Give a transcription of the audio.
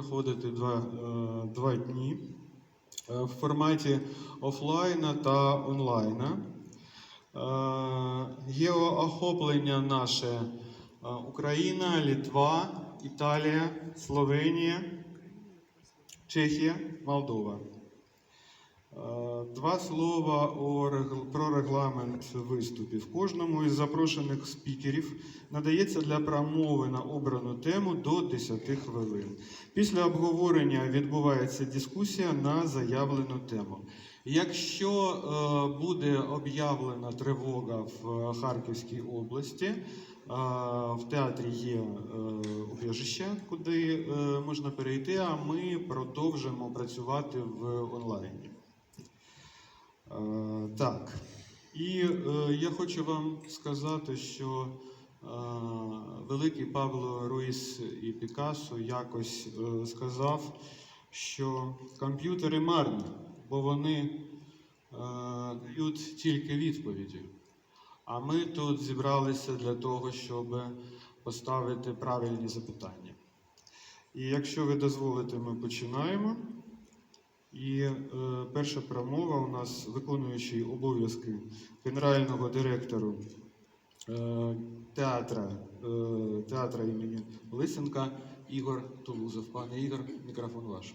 проходити два, е, два дні е, в форматі офлайна та онлайна. Є Геоохоплення наше е, Україна, Літва, Італія, Словенія, Чехія, Молдова. Е, Два слова про регламент виступів. Кожному із запрошених спікерів надається для промови на обрану тему до 10 хвилин. Після обговорення відбувається дискусія на заявлену тему. Якщо е, буде об'явлена тривога в Харківській області, е, в театрі є убіжище, куди можна перейти, а ми продовжимо працювати в онлайні. Е, Так. І е, я хочу вам сказати, що е, великий Павло Руїс і Пікассо якось е, сказав, що комп'ютери марні, бо вони е, дають тільки відповіді. А ми тут зібралися для того, щоб поставити правильні запитання. І якщо ви дозволите, ми починаємо. І е, перша промова у нас виконуючий обов'язки генерального директору е, театра, е, театра імені Лисенка Ігор Тулузов. Пане Ігор, мікрофон ваш.